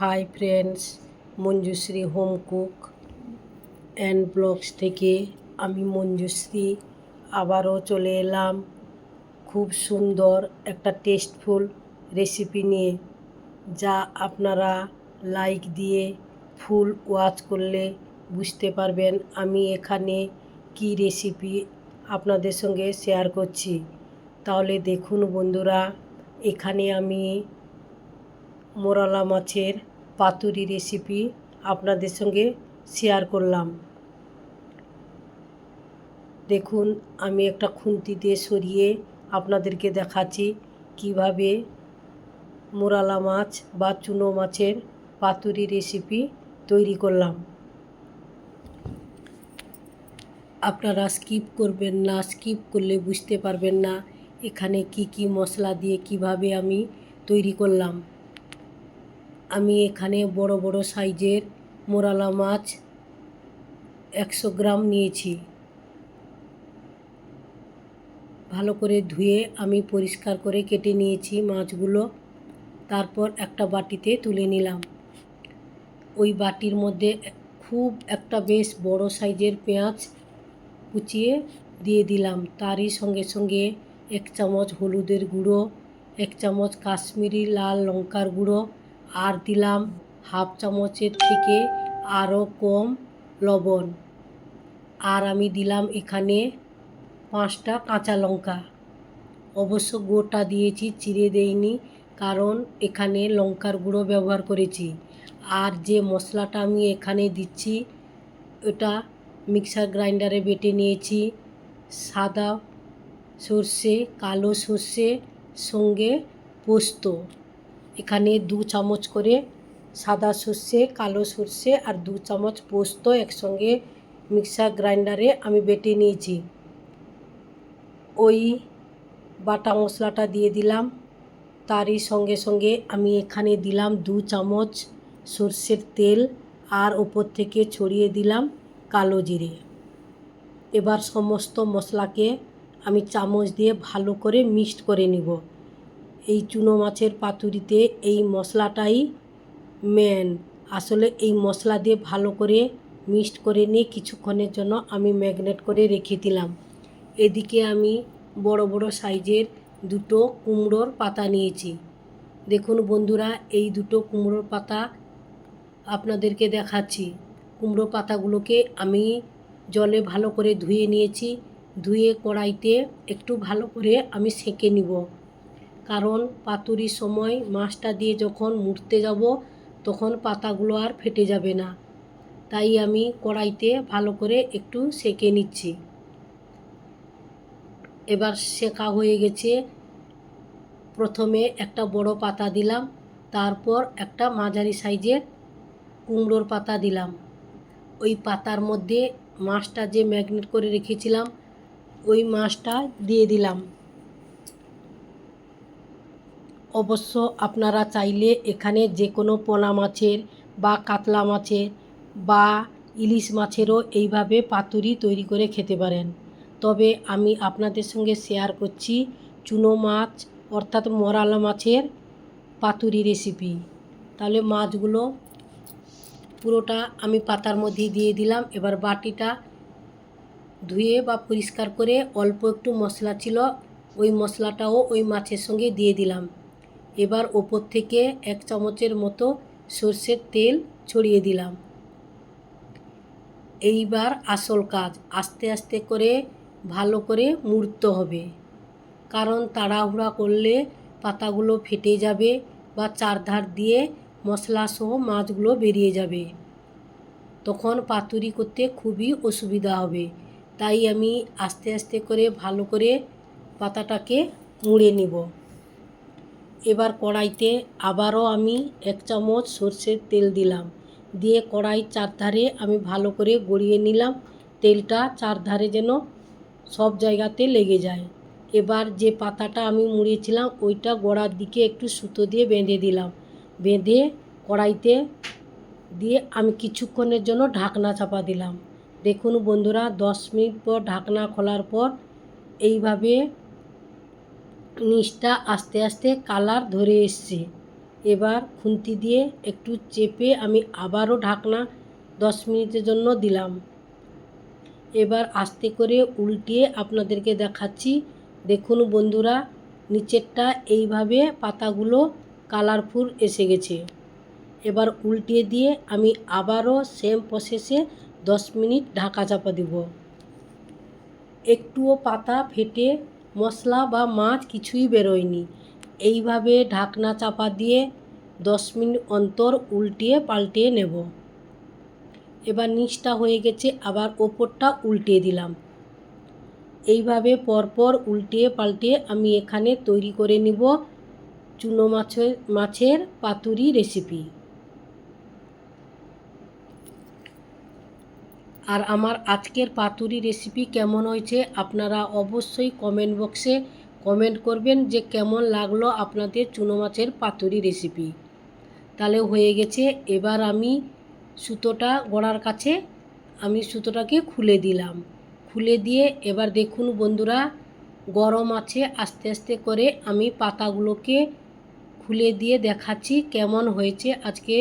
Hi friends Manjushree home cook and blogs থেকে আমি মঞ্জুশ্রী আবারও চলে এলাম খুব সুন্দর একটা টেস্টফুল রেসিপি নিয়ে, যা আপনারা লাইক দিয়ে ফুল ওয়াচ করলে বুঝতে পারবেন আমি এখানে কি রেসিপি আপনাদের সঙ্গে শেয়ার করছি। তাহলে দেখুন বন্ধুরা, এখানে আমি মোরালা মাছের পাতুরি রেসিপি আপনাদের সঙ্গে শেয়ার করলাম। দেখুন, আমি একটা খুন্তি দিয়ে সরিয়ে আপনাদেরকে দেখাচ্ছি কীভাবে মোরালা মাছ বা চুনো মাছের পাতুরি রেসিপি তৈরি করলাম। আপনারা স্কিপ করবেন না স্কিপ করলে বুঝতে পারবেন না এখানে কি কি মশলা দিয়ে কীভাবে আমি তৈরি করলাম। আমি এখানে বড় বড় সাইজের মোরালা মাছ একশো গ্রাম নিয়েছি। ভালো করে ধুয়ে আমি পরিষ্কার করে কেটে নিয়েছি মাছগুলো। তারপর একটা বাটিতে তুলে নিলাম। ওই বাটির মধ্যে খুব একটা বেশ বড় সাইজের পেঁয়াজ কুচিয়ে দিয়ে দিলাম। তারই সঙ্গে সঙ্গে এক চামচ হলুদের গুঁড়ো, এক চামচ কাশ্মীরি লাল লঙ্কার গুঁড়ো আর দিলাম হাফ চামচের থেকে আরও কম লবণ। আর আমি দিলাম এখানে পাঁচটা কাঁচা লঙ্কা। অবশ্য গোটা দিয়েছি, চিড়ে দেইনি, কারণ এখানে লঙ্কার গুঁড়ো ব্যবহার করেছি। আর যে মশলাটা আমি এখানে দিচ্ছি, ওটা মিক্সার গ্রাইন্ডারে বেটে নিয়েছি। সাদা সর্ষে, কালো সর্ষে, সঙ্গে পোস্ত। এখানে দু চামচ করে সাদা সর্ষে, কালো সর্ষে আর দু চামচ পোস্ত একসঙ্গে মিক্সার গ্রাইন্ডারে আমি বেটে নিয়েছি। ওই বাটা মশলাটা দিয়ে দিলাম। তারই সঙ্গে সঙ্গে আমি এখানে দিলাম দু চামচ সর্ষের তেল আর ওপর থেকে ছড়িয়ে দিলাম কালো জিরে। এবার সমস্ত মশলাকে আমি চামচ দিয়ে ভালো করে মিক্সড করে নিব। এই চুনো মাছের পাতুরিতে এই মশলাটাই মেন আসলে এই মশলা দিয়ে ভালো করে মিক্সড করে নিয়ে কিছুক্ষণের জন্য আমি ম্যাগনেট করে রেখে দিলাম। এদিকে আমি বড় বড় সাইজের দুটো কুমড়োর পাতা নিয়েছি। দেখুন বন্ধুরা, এই দুটো কুমড়োর পাতা আপনাদেরকে দেখাচ্ছি। কুমড়ো পাতাগুলোকে আমি জলে ভালো করে ধুয়ে নিয়েছি। ধুয়ে কড়াইতে একটু ভালো করে আমি সেঁকে নিব। কারণ পাতুরির সময় মাছটা দিয়ে যখন মুড়তে যাব, তখন পাতাগুলো আর ফেটে যাবে না। তাই আমি কড়াইতে ভালো করে একটু সেঁকে নিচ্ছি। এবার শেখা হয়ে গেছে। প্রথমে একটা বড় পাতা দিলাম, তারপর একটা মাঝারি সাইজের কুমড়োর পাতা দিলাম। ওই পাতার মধ্যে মাছটা যে ম্যাগনেট করে রেখেছিলাম, ওই মাছটা দিয়ে দিলাম। অবশ্য আপনারা চাইলে এখানে যে কোনো পোনা মাছের বা কাতলা মাছের বা ইলিশ মাছেরও এইভাবে পাতুরি তৈরি করে খেতে পারেন। তবে আমি আপনাদের সঙ্গে শেয়ার করছি চুনো মাছ অর্থাৎ মরালা মাছের পাতুরি রেসিপি তাহলে মাছগুলো পুরোটা আমি পাতার মধ্যে দিয়ে দিলাম। এবার বাটিটা ধুয়ে বা পরিষ্কার করে অল্প একটু মশলা ছিল, ওই মশলাটাও ওই মাছের সঙ্গে দিয়ে দিলাম। এবার ওপর থেকে এক চামচের মতো সর্ষের তেল ছড়িয়ে দিলাম। এইবার আসল কাজ, আস্তে আস্তে করে ভালো করে মুড়তে হবে। কারণ তাড়াহুড়া করলে পাতাগুলো ফেটে যাবে বা চারধার দিয়ে মশলা সহ মাছগুলো বেরিয়ে যাবে। তখন পাতুরি করতে খুবই অসুবিধা হবে। তাই আমি আস্তে আস্তে করে ভালো করে পাতাটাকে মুড়ে নিব। এবার কড়াইতে আবারও আমি এক চামচ সর্ষের তেল দিলাম। দিয়ে কড়াই চারধারে আমি ভালো করে গড়িয়ে নিলাম। তেলটা চারধারে যেন সব জায়গাতে লেগে যায়। এবার যে পাতাটা আমি মুড়িয়েছিলাম, ওইটা গোড়ার দিকে একটু সুতো দিয়ে বেঁধে দিলাম। বেঁধে কড়াইতে দিয়ে আমি কিছুক্ষণের জন্য ঢাকনা চাপা দিলাম। দেখুন বন্ধুরা, দশ মিনিট পর ঢাকনা খোলার পর এইভাবে নিচটা আস্তে আস্তে কালার ধরে এসছে। এবার খুন্তি দিয়ে একটু চেপে আমি আবারও ঢাকনা দশ মিনিটের জন্য দিলাম। এবার আস্তে করে উল্টিয়ে আপনাদেরকে দেখাচ্ছি। দেখুন বন্ধুরা, নিচেরটা এইভাবে পাতাগুলো কালারফুল এসে গেছে। এবার উল্টিয়ে দিয়ে আমি আবারও সেম প্রসেসে দশ মিনিট ঢাকা চাপা দেব। একটুও পাতা ফেটে মশলা বা মাছ কিছুই বেরোয়নি। এইভাবে ঢাকনা চাপা দিয়ে দশ মিনিট অন্তর উল্টিয়ে পাল্টিয়ে নেব। এবার নিচটা হয়ে গেছে, আবার ওপরটা উল্টিয়ে দিলাম। এইভাবে পরপর উল্টিয়ে পাল্টিয়ে আমি এখানে তৈরি করে নিব চুনো মাছের মাছের পাতুরি রেসিপি আর আমার আজকের পাতুরি রেসিপি কেমন হয়েছে আপনারা অবশ্যই কমেন্ট বক্সে কমেন্ট করবেন যে কেমন লাগল আপনাদের চুনো মাছের পাতুরি রেসিপি তাহলে হয়ে গেছে, এবার আমি সুতোটা গড়ার কাছে আমি সুতোটাকে খুলে দিলাম। খুলে দিয়ে এবার দেখুন বন্ধুরা, গরম আছে, আস্তে আস্তে করে আমি পাতাগুলোকে খুলে দিয়ে দেখাচ্ছি কেমন হয়েছে আজকে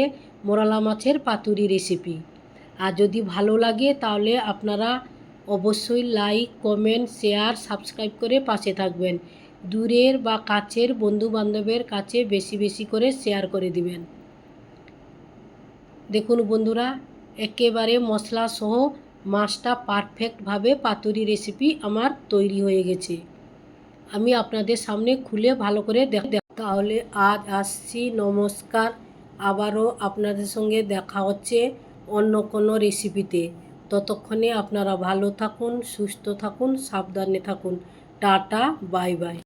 মোরালা মাছের পাতুরি রেসিপি আর যদি ভালো লাগে তাহলে আপনারা অবশ্যই লাইক কমেন্ট শেয়ার সাবস্ক্রাইব করে পাশে থাকবেন। দূরের বা কাছের বন্ধু বান্ধবের কাছে বেশি বেশি করে শেয়ার করে দিবেন। দেখুন বন্ধুরা, একেবারে মশলা সহ মাছটা পারফেক্টভাবে পাতুরি রেসিপি আমার তৈরি হয়ে গেছে। আমি আপনাদের সামনে খুলে ভালো করে দেখ, তাহলে আজ আসছি, নমস্কার। আবারও আপনাদের সঙ্গে দেখা হচ্ছে। অন্য কোনো রেসিপিতে ততক্ষণে আপনারা ভালো থাকুন সুস্থ থাকুন সাবধানে থাকুন। Tata bye bye.